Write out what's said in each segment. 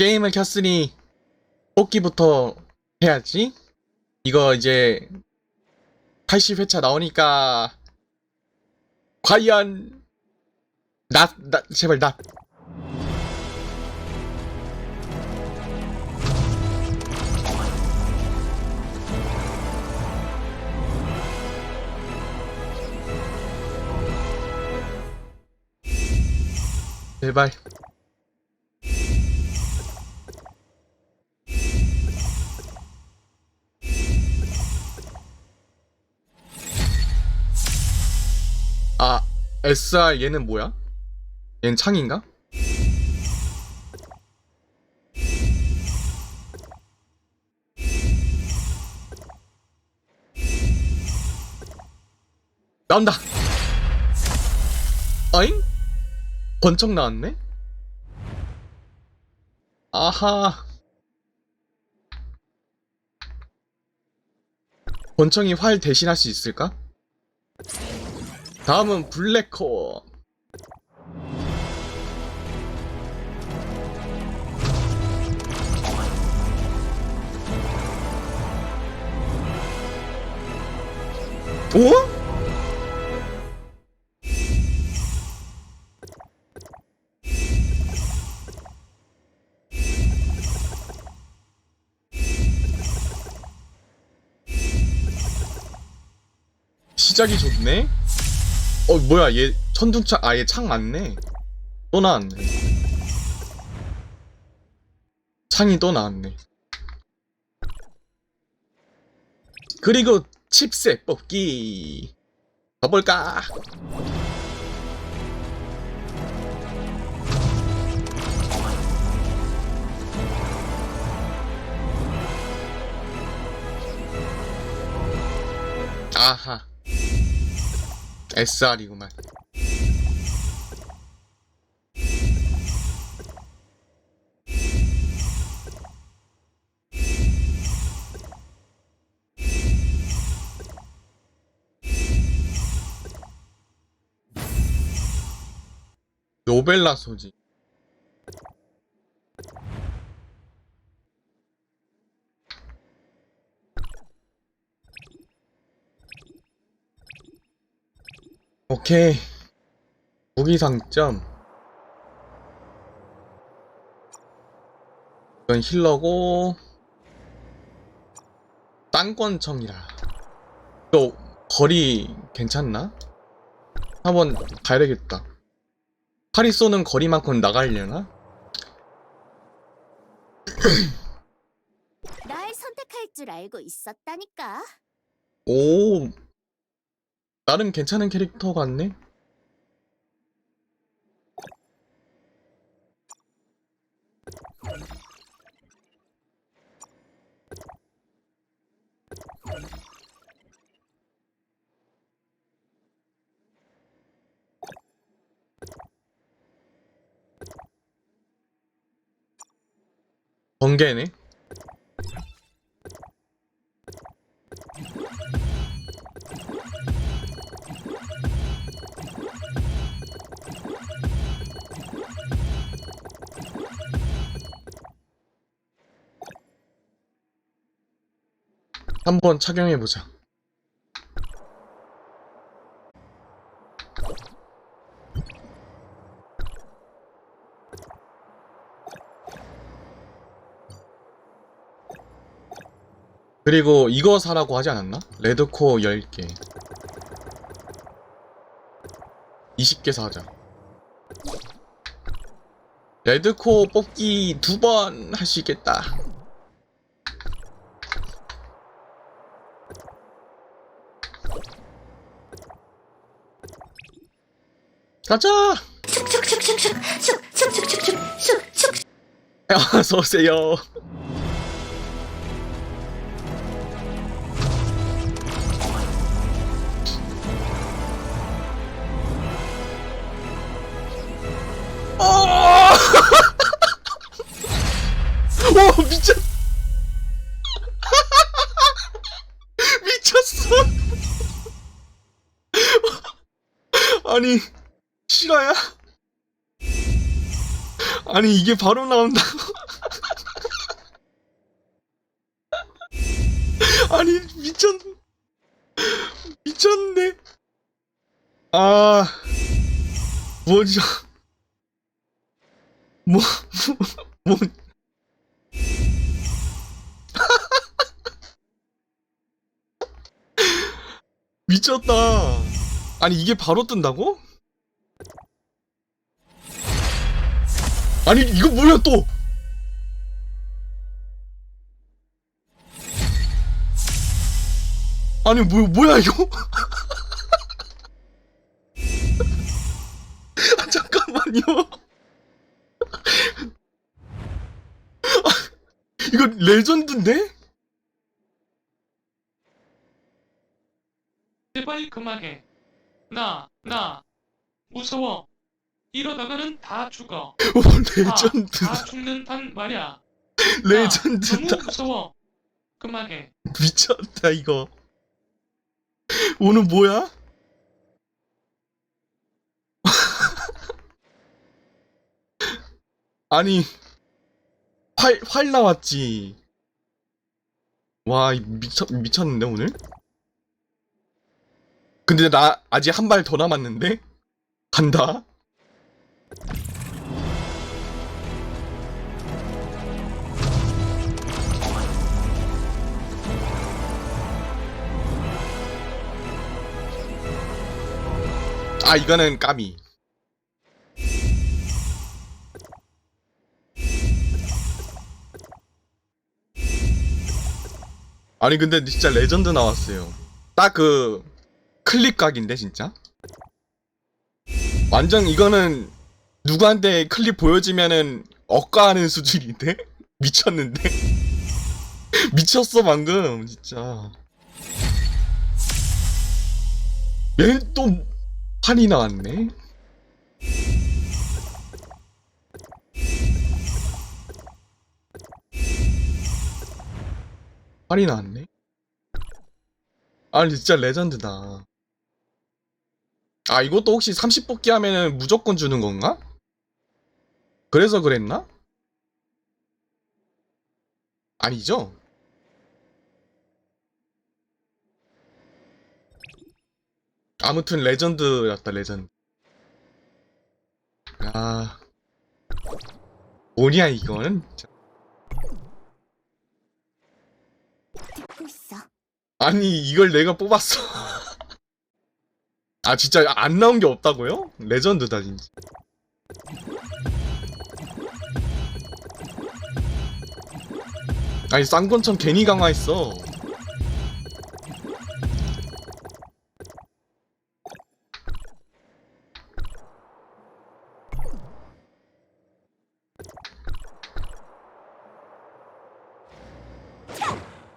게임을 켰으니 뽑기부터 해야지. 이거 이제 80회차 나오니까 과연 나, 나 제발 나 제발 SR 얘는 뭐야? 얘는 창인가? 나온다! 어잉? 번쩍 나왔네? 아하. 권총이 활 대신할 수 있을까? 다음은 블랙코어. 오? 시작이 좋네? 어, 뭐야, 얘, 천둥창, 아, 얘 창 맞네. 또 나왔네. 창이 또 나왔네. 그리고 칩셋 뽑기. 가볼까? 아하. SR이구만. 노벨라 소지. 오케이. 무기 상점. 이건 힐러고 땅권청이라. 또 거리 괜찮나? 한번 가야 되겠다. 팔이 쏘는 거리만큼 나가려나? 날 선택할 줄 알고 있었다니까. 오, 나름 괜찮은 캐릭터 같네. 번개네. 한번 착용해보자. 그리고 이거 사라고 하지 않았나? 레드코어 10개. 20개 사자. 레드코어 뽑기 두 번 할 수 있겠다. 가자! 슉슉슉슉슉슉슉슉슉슉슉 어서 오세요. 어! 오 미쳤 미쳤어 아니 실화야? 아니 이게 바로 나온다고? 아니 미쳤 미쳤네. 아 뭐죠? 뭐 뭐. 뭐. 미쳤다. 아니 이게 바로 뜬다고? 아니, 이거 뭐야, 또! 아니, 뭐, 뭐야, 이거? 아, 잠깐만요. 아, 이거 레전드인데? 제발 그만해. 나, 나, 무서워. 이러다가는 다 죽어. 오, 다, 레전드 다. 다 죽는단 말이야. 나 레전드다. 너무 무서워. 그만해. 미쳤다, 이거. 오늘 뭐야? 아니, 활, 활 나왔지. 와, 이 미쳤, 미쳤는데, 오늘? 근데 나 아직 한 발 더 남았는데? 간다? 아, 이거는 까미. 아니, 근데 진짜 레전드 나왔어요. 딱 그, 클립 각인데, 진짜? 완전 이거는, 누구한테 클립 보여지면은, 억까하는 수준인데? 미쳤는데? 미쳤어, 방금, 진짜. 얘는 또, 판이 나왔네? 판이 나왔네? 아니 진짜 레전드다 아 이것도 혹시 30 뽑기 하면은 무조건 주는 건가? 그래서 그랬나? 아니죠? 아무튼 레전드였다 레전드 아 뭐냐 이거는 있어. 아니 이걸 내가 뽑았어 아 진짜 안 나온 게 없다고요? 레전드다 진짜 아니 쌍권천 괜히 강화했어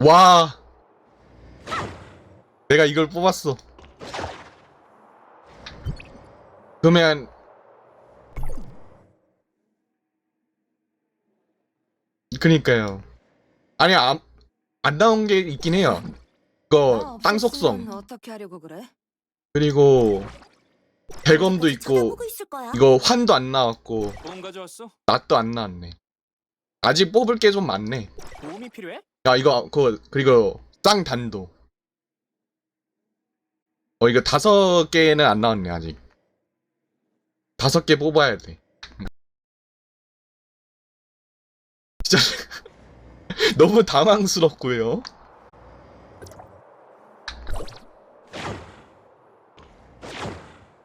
와 내가 이걸 뽑았어. 그러면 그니까요. 아니 안, 안 나온 게 있긴 해요. 이거 땅 속성 어떻게 하려고 그래? 그리고 대검도 있고 쳐다보고 있을 거야. 이거 환도 안 나왔고 보험 가져왔어? 낫도 안 나왔네. 아직 뽑을 게 좀 많네. 도움이 필요해? 야 이거 그 그리고 쌍 단도. 어 이거 다섯 개는 안 나왔네 아직. 다섯 개 뽑아야 돼. 진짜 너무 당황스럽고요.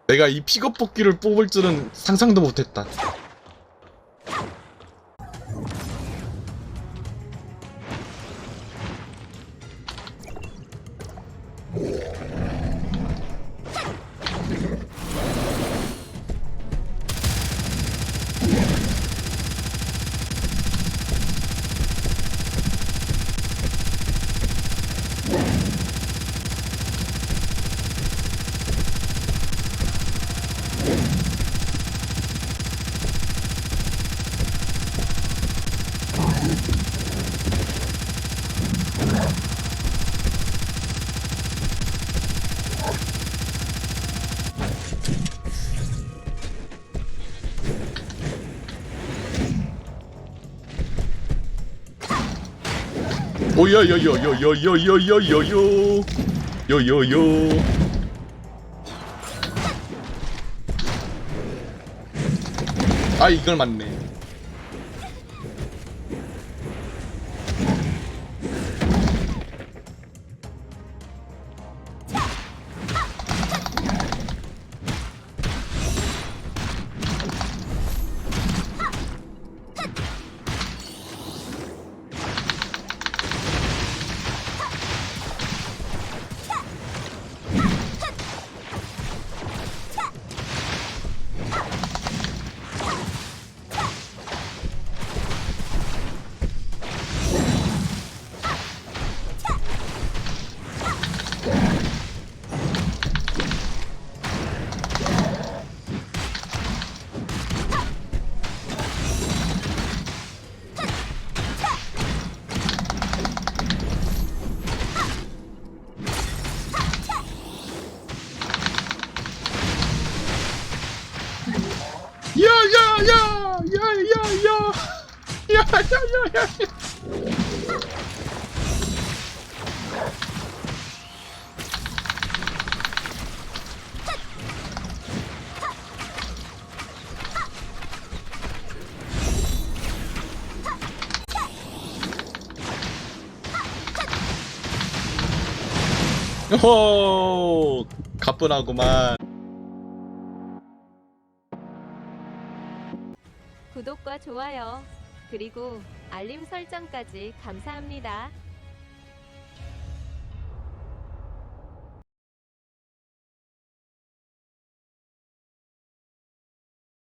내가 이 픽업 뽑기를 뽑을 줄은 상상도 못했다. 오요요요요요요요요요요 요요요 아 이걸 맞네 호 가뿐하구만. 구독과 좋아요, 그리고 알림 설정까지 감사합니다.